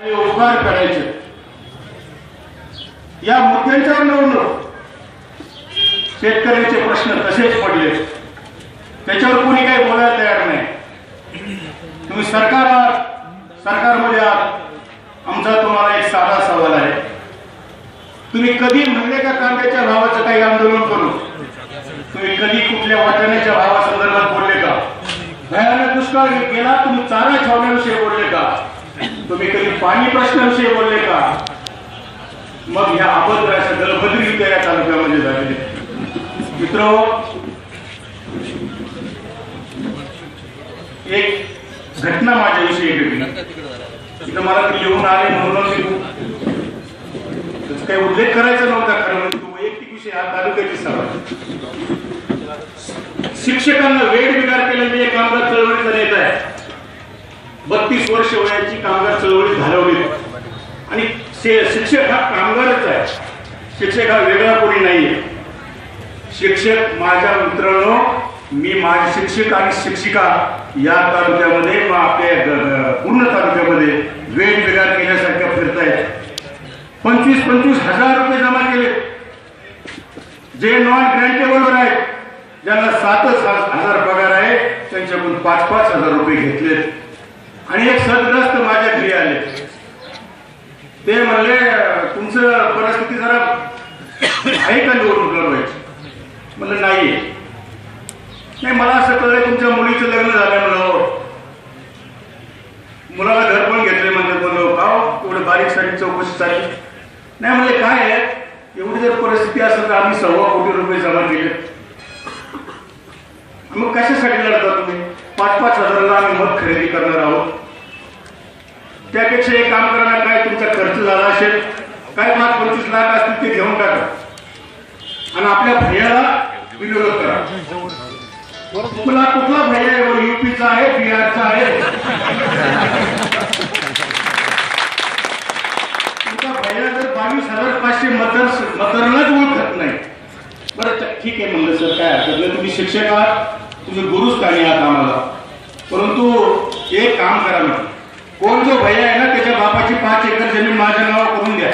आणि उपकार करायचे. या मुद्द्यांच्या निवडणूक शेतकऱ्यांचे प्रश्न तसेच पडले. त्याच्यावर कोणी काही बोलायला तयार नाही. तुम्ही सरकार आहात. सरकारमध्ये आहात. आमचा तुम्हाला एक साधा सवाल आहे. तुम्ही कधी म्हणले का कांद्याच्या भावाचं काही आंदोलन करू? तुम्ही कधी कुठल्या वाटाण्याच्या भावासंदर्भात बोलले का? भयानक दुष्काळ गेला तुम्ही चारा छावण्याविषयी बोलले का? तुम्ही कधी पाणी प्रश्नाविषयी बोलले का? मग ह्या अभद्राच्या दलभद्री या तालुक्यामध्ये म्हणजे झालेले? मित्र एक घटना माझ्याविषयी घडली. इथं मला ती लिहून आले म्हणून त्याचा काही उल्लेख करायचा नव्हता खरं म्हणजे तो वैयक्तिक विषय हा तालुक्याची सभा शिक्षकांना वेळ बिगार केल्याने एक कामगार चळवळीचा नेता आहे बत्तीस वर्ष वयाची कामगार शिक्षक हा कामगारच आहे. शिक्षक हा वेगळा कोणी नाहीये. शिक्षक माझ्या मित्रांनो मी माझे शिक्षक आणि शिक्षिका या तालुक्यामध्ये व आपल्या पूर्ण तालुक्यामध्ये वेगवेगळ्या बिगार केल्यासारख्या फिरतायत पंचवीस पंचवीस हजार रुपये जमा केले. जे नॉन ग्रँटेबलवर आहेत ज्यांना सातच हजार पगार आहे त्यांच्याकडून पाच पाच हजार रुपये घेतलेत. आणि एक सदग्रस्त माझ्या घरी आले. ते म्हणले तुमचं परिस्थिती जरा आहे का निवडणूक लढवायची? म्हणलं नाही नाही मला असं कळलं तुमच्या मुलीचं लग्न झालं म्हणलं हो. मुलाला घर पण घेतले म्हणतात म्हणलं भाव एवढं बारीक सारीक चौकशीसाठी नाही म्हणले काय आहे? एवढी जर परिस्थिती असेल तर आम्ही सव्वा कोटी रुपये जमा केले. मग कशासाठी लढता तुम्ही? पाच पाच हजाराला आम्ही मत खरेदी करणार आहोत. त्यापेक्षा एक काम करा काय तुमचा खर्च झाला असेल काय पाच पंचवीस लाख असतील ते घेऊन टाका. आणि आपल्या भैयाला विरोध करा. तुला कुठला भैया आहे युपीचा आहे बिहारचा आहे? तुमचा भैया जर बावीस हजार पाचशे मतदार मतदारांनाच ओळखत नाही. बरं ठीक आहे म्हणलं सर काय हरकत नाही. तुम्ही शिक्षक आहात. तुम्ही गुरुच काही आहात आम्हाला. परंतु एक काम करा ना. कोण जो भैया आहे ना त्याच्या बापाची पाच एकर जमीन माझ्या नावावर करून द्या.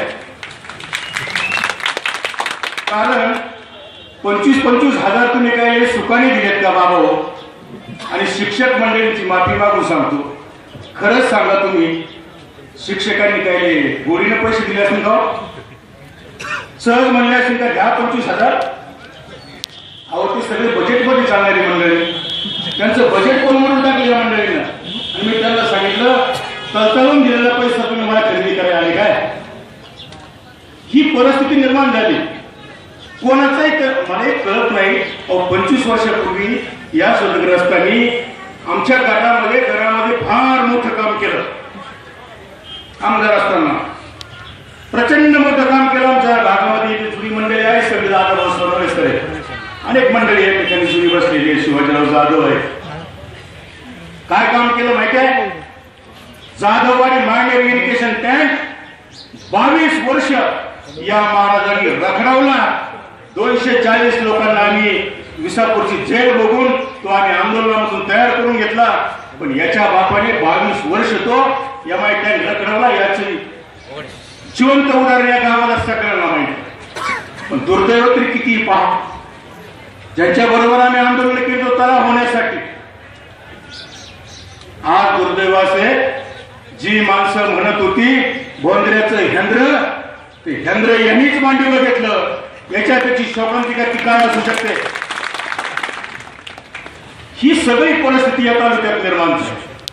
कारण पंचवीस पंचवीस हजार तुम्ही काय सुखाने दिलेत का बाबा हो? आणि शिक्षक मंडळींची माफी मागून सांगतो. खरंच सांगा तुम्ही शिक्षकांनी काय गोडीने पैसे दिले असेल का हो? सहज म्हणले असेल का घ्या पंचवीस हजार. अहो ते सगळे बजेटमध्ये चालणारी मंडळी. त्यांचं बजेट कोण म्हणून टाकलं या मंडळीनं? आणि मी त्यांना सांगितलं तळतळून दिलेला पैसा तुम्ही मला खरेदी करायला आले काय? ही परिस्थिती निर्माण झाली. कोणाचाही मला एक कळत नाही पंचवीस वर्षापूर्वी या सदग्रस्तांनी आमच्या गटामध्ये घरामध्ये फार मोठं काम केलं. आमदार असताना. प्रचंड मोठं काम केलं आमच्या भागामध्ये. जुनी मंडळी आहे सगळे जाधव सर्वेश्वर आहे अनेक मंडळी आहेत ठिकाणी जुनी बसलेली आहे शिवाजीराव जाधव आहे काय काम केलं माहिती आहे? जाधववाडी मायनर इरिगेशन टँक बावीस वर्ष या महाराजांनी रखडावला. दोनशे चाळीस लोकांना आम्ही विसापूरची जेल बघून तो आम्ही आंदोलनामधून तयार करून घेतला. पण याच्या बापाने बावीस वर्ष तो एम आय टँक रखडवला याची जिवंत उदाहरण या गावाला सगळ्यांना माहिती पण दुर्दैव तरी किती पहा ज्यांच्या बरोबर आम्ही आंदोलन केलं तरा होण्यासाठी. आज दुर्दैवाचे जी माणसं म्हणत होती बोंद्र्याचं हेंद्र ते हेंद्र यांनीच मांडीवर घेतलं. याच्यापेक्षा शोकांतिका काय असू शकते? ही सगळी परिस्थिती या तालुक्यात निर्माण झाली.